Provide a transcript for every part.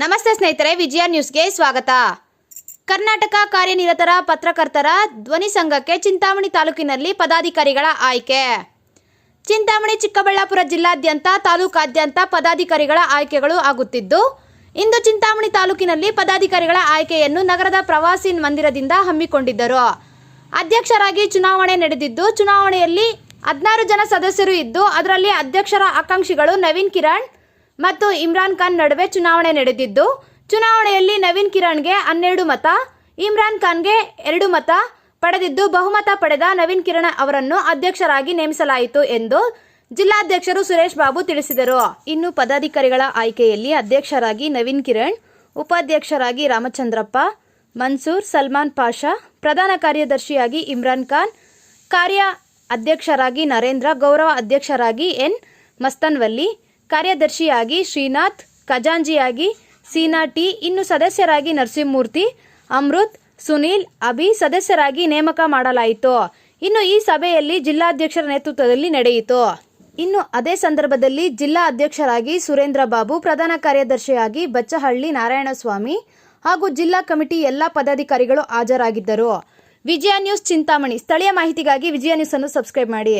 ನಮಸ್ತೆ ಸ್ನೇಹಿತರೆ, ವಿಜಯ ನ್ಯೂಸ್ಗೆ ಸ್ವಾಗತ. ಕರ್ನಾಟಕ ಕಾರ್ಯನಿರತರ ಪತ್ರಕರ್ತರ ಧ್ವನಿ ಸಂಘಕ್ಕೆ ಚಿಂತಾಮಣಿ ತಾಲೂಕಿನಲ್ಲಿ ಪದಾಧಿಕಾರಿಗಳ ಆಯ್ಕೆ. ಚಿಂತಾಮಣಿ, ಚಿಕ್ಕಬಳ್ಳಾಪುರ ಜಿಲ್ಲಾದ್ಯಂತ, ತಾಲೂಕಾದ್ಯಂತ ಪದಾಧಿಕಾರಿಗಳ ಆಯ್ಕೆಗಳು ಆಗುತ್ತಿದ್ದು, ಇಂದು ಚಿಂತಾಮಣಿ ತಾಲೂಕಿನಲ್ಲಿ ಪದಾಧಿಕಾರಿಗಳ ಆಯ್ಕೆಯನ್ನು ನಗರದ ಪ್ರವಾಸಿ ಮಂದಿರದಿಂದ ಹಮ್ಮಿಕೊಂಡಿದ್ದರು. ಅಧ್ಯಕ್ಷರಾಗಿ ಚುನಾವಣೆ ನಡೆದಿದ್ದು, ಚುನಾವಣೆಯಲ್ಲಿ ಹದಿನಾರು ಜನ ಸದಸ್ಯರು ಇದ್ದು, ಅದರಲ್ಲಿ ಅಧ್ಯಕ್ಷರ ಆಕಾಂಕ್ಷಿಗಳು ನವೀನ್ ಕಿರಣ್ ಮತ್ತು ಇಮ್ರಾನ್ ಖಾನ್ ನಡುವೆ ಚುನಾವಣೆ ನಡೆದಿದ್ದು, ಚುನಾವಣೆಯಲ್ಲಿ ನವೀನ್ ಕಿರಣ್ಗೆ ಹನ್ನೆರಡು ಮತ, ಇಮ್ರಾನ್ ಖಾನ್ಗೆ ಎರಡು ಮತ ಪಡೆದಿದ್ದು, ಬಹುಮತ ಪಡೆದ ನವೀನ್ ಕಿರಣ್ ಅವರನ್ನು ಅಧ್ಯಕ್ಷರಾಗಿ ನೇಮಿಸಲಾಯಿತು ಎಂದು ಜಿಲ್ಲಾಧ್ಯಕ್ಷರು ಸುರೇಶ್ ಬಾಬು ತಿಳಿಸಿದರು. ಇನ್ನು ಪದಾಧಿಕಾರಿಗಳ ಆಯ್ಕೆಯಲ್ಲಿ ಅಧ್ಯಕ್ಷರಾಗಿ ನವೀನ್ ಕಿರಣ್, ಉಪಾಧ್ಯಕ್ಷರಾಗಿ ರಾಮಚಂದ್ರಪ್ಪ, ಮನ್ಸೂರ್ ಸಲ್ಮಾನ್ ಪಾಷಾ, ಪ್ರಧಾನ ಕಾರ್ಯದರ್ಶಿಯಾಗಿ ಇಮ್ರಾನ್ ಖಾನ್, ಕಾರ್ಯ ಅಧ್ಯಕ್ಷರಾಗಿ ನರೇಂದ್ರ, ಗೌರವ ಅಧ್ಯಕ್ಷರಾಗಿ ಎನ್ ಮಸ್ತನ್ವಲ್ಲಿ ಕಾರ್ಯದರ್ಶಿಯಾಗಿ ಶ್ರೀನಾಥ್ ಖಜಾಂಜಿಯಾಗಿ ಸೀನಾ ಟಿ, ಇನ್ನು ಸದಸ್ಯರಾಗಿ ನರಸಿಂಹಮೂರ್ತಿ, ಅಮೃತ್, ಸುನೀಲ್, ಅಭಿ ಸದಸ್ಯರಾಗಿ ನೇಮಕ ಮಾಡಲಾಯಿತು. ಇನ್ನು ಈ ಸಭೆಯಲ್ಲಿ ಜಿಲ್ಲಾಧ್ಯಕ್ಷರ ನೇತೃತ್ವದಲ್ಲಿ ನಡೆಯಿತು. ಇನ್ನು ಅದೇ ಸಂದರ್ಭದಲ್ಲಿ ಜಿಲ್ಲಾ ಅಧ್ಯಕ್ಷರಾಗಿ ಸುರೇಂದ್ರ ಬಾಬು, ಪ್ರಧಾನ ಕಾರ್ಯದರ್ಶಿಯಾಗಿ ಬಚ್ಚಹಳ್ಳಿ ನಾರಾಯಣಸ್ವಾಮಿ ಹಾಗೂ ಜಿಲ್ಲಾ ಕಮಿಟಿ ಎಲ್ಲ ಪದಾಧಿಕಾರಿಗಳು ಹಾಜರಾಗಿದ್ದರು. ವಿಜಯ ನ್ಯೂಸ್ ಚಿಂತಾಮಣಿ. ಸ್ಥಳೀಯ ಮಾಹಿತಿಗಾಗಿ ವಿಜಯ ನ್ಯೂಸ್ ಅನ್ನು ಸಬ್ಸ್ಕ್ರೈಬ್ ಮಾಡಿ.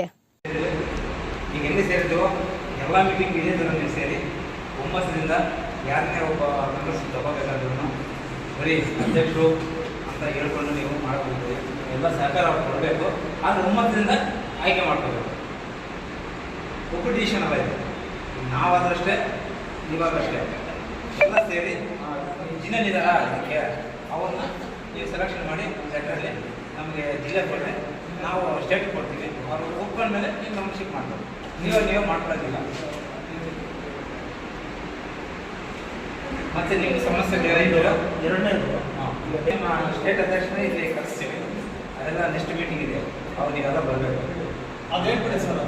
ಎಲ್ಲಿ ಮೀಟಿಂಗ್ ಇದೇ ಸೇರಿ ಒಂಬತ್ತರಿಂದ ಯಾರನ್ನೇ ಒಬ್ಬ ಮೆಂಬರ್ಸ್ ತಗೋಬೇಕಾದ್ರೂ ಬರೀ ಅಧ್ಯಕ್ಷರು ಅಂತ ಹೇಳ್ಕೊಂಡು ನೀವು ಮಾಡಬಹುದು ಎಲ್ಲ ಸಹಕಾರ ಅವ್ರು ಕೊಡಬೇಕು. ಆದರೆ ಒಂಬತ್ತರಿಂದ ಆಯ್ಕೆ ಮಾಡ್ಕೋಬೇಕು ಕಾಂಪಿಟೀಷನ್ ಅಲ್ಲ ಇದೆ. ನಾವಾದ್ರಷ್ಟೇ ಇವಾಗಷ್ಟೇ ಎಲ್ಲ ಸೇರಿ ಇದ್ದಾರಾ ಇದಕ್ಕೆ ಅವನ್ನ ನೀವು ಸೆಲೆಕ್ಷನ್ ಮಾಡಿ ಲೆಟ್ರಲ್ಲಿ ನಮಗೆ ಜಿಲ್ಲೆ ಕೊಟ್ಟರೆ ನಾವು ಸ್ಟೇಟ್ ಕೊಡ್ತೀವಿ. ಅವ್ರು ಒಪ್ಕೊಂಡ್ಮೇಲೆ ನೀವು ಶಿಫ್ಟ್ ಮಾಡ್ಬೋದು. ನೀವೇ ನೀವೇ ಮಾಡ್ಕೊಳ್ಳೋದಿಲ್ಲ. ಮತ್ತೆ ನಿಮ್ಮ ಸಮಸ್ಯೆ ಎರಡನೇದು ನಿಮ್ಮ ಸ್ಟೇಟ್ ಅಧ್ಯಕ್ಷನೇ ಇಲ್ಲಿ ಕರೆಸ್ತೀವಿ. ಅದೆಲ್ಲ ನೆಕ್ಸ್ಟ್ ಮೀಟಿಂಗ್ ಇದೆ. ಅವ್ರಿಗೆಲ್ಲ ಬರಬೇಕು. ಸರ್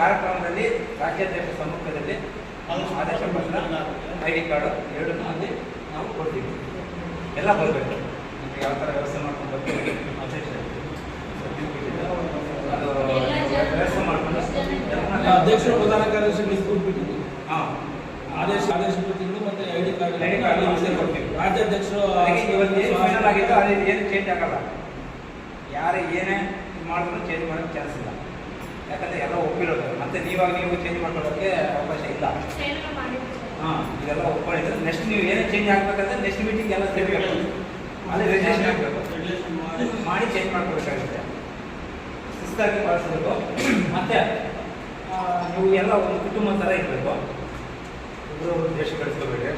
ಕಾರ್ಯಕ್ರಮದಲ್ಲಿ ರಾಜ್ಯಾಧ್ಯಕ್ಷ ಸಮ್ಮುಖದಲ್ಲಿ. ಆದೇಶ ಪತ್ರ ಐ ಡಿ ಕಾರ್ಡು ಎರಡನ್ನೂ ಅಲ್ಲಿ ನಾವು ಕೊಡ್ತೀವಿ. ಎಲ್ಲ ಬರಬೇಕು. ನಿಮಗೆ ಯಾವ ಥರ ಅಧ್ಯಕ್ಷರು ಪ್ರಧಾನ ಕಾರ್ಯದರ್ಶಿಗಳಿಗೆ ಕೊಟ್ಬಿಟ್ಟಿದ್ದು ಹಾಂ. ಆದೇಶ ಆದೇಶ ಬಿಟ್ಟಿದ್ದು ಮತ್ತೆ I D card ID card ವಿಷಯ ಕೊಡ್ತೀವಿ. ರಾಜ್ಯಾಧ್ಯಕ್ಷರು ಏನು ಫೈನಲ್ ಆಗಿದ್ದು ಅದು ಏನು ಚೇಂಜ್ ಆಗಲ್ಲ. ಯಾರು ಏನೇ ಮಾಡಿದ್ರು ಚೇಂಜ್ ಮಾಡೋಕೆ ಚಾನ್ಸ್ ಇಲ್ಲ. ಯಾಕಂದ್ರೆ ಎಲ್ಲ ಒಪ್ಪಿರೋದು. ಮತ್ತೆ ನೀವಾಗ ನೀವು ಚೇಂಜ್ ಮಾಡ್ಕೊಳ್ಳೋಕ್ಕೆ ಅವಕಾಶ ಇಲ್ಲ. ಹಾಂ ಇದೆಲ್ಲ ಒಪ್ಪಿದ್ರೆ ನೆಕ್ಸ್ಟ್ ನೀವು ಏನೇ ಚೇಂಜ್ ಆಗಬೇಕಂದ್ರೆ ನೆಕ್ಸ್ಟ್ ಮೀಟಿಂಗ್ ಎಲ್ಲ ಸೇರಬೇಕು ಅಲ್ಲಿ ರಿಜಿಸ್ಟ್ರೇಷನ್ ಆಗಬೇಕು. ಮಾಡಿ ಚೇಂಜ್ ಮಾಡ್ಕೋಬೇಕಾಗುತ್ತೆ ಶಿಸ್ತಾಗಿ ಪಾಲಿಸಬೇಕು. ಮತ್ತೆ ನೀವು ಎಲ್ಲ ಒಂದು ಕುಟುಂಬ ಥರ ಇರಬೇಕು. ಒಬ್ಬರು ದೇಶ ಕಳಿಸ್ಕೋಬೇಡಿ.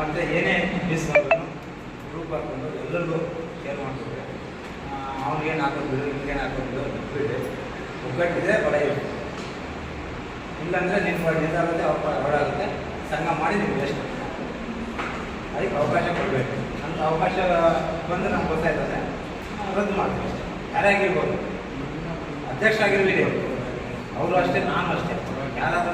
ಮತ್ತು ಏನೇ ಮಿಸ್ ಮಾಡಿದ್ರು ಗ್ರೂಪ್ ಹಾಕ್ಕೊಂಡು ಎಲ್ಲರಿಗೂ ಕೇರ್ ಮಾಡ್ಬೇಕು ಅವ್ನಿಗೇನು ಹಾಕೋದು ನಿಮ್ಗೇನು ಹಾಕೋದು ಬಿಡು ಒಗ್ಗಟ್ಟಿದೆ ಬಡ ಇರಬೇಕು ಇಲ್ಲಾಂದರೆ ನಿಮ್ಮ ನಿಂದಾಗುತ್ತೆ ಹೊರಡಾಗುತ್ತೆ ಸಂಘ ಮಾಡಿ ನೀವು ವೇಸ್ಟ್ ಅದಕ್ಕೆ ಅವಕಾಶ ಕೊಡಬೇಕು. ಅಂತ ಅವಕಾಶ ಬಂದು ನಮ್ಗೆ ಗೊತ್ತಾಯ್ತದೆ. ರದ್ದು ಮಾಡ್ತೀವಿ ಅಷ್ಟೇ. ಯಾರೇ ಆಗಿರ್ಬೋದು. ಅಧ್ಯಕ್ಷ ಆಗಿರಲಿ. ಅವರು ಅಷ್ಟೇ ನಾನು ಅಷ್ಟೇ. ಯಾರಾದ್ರೂ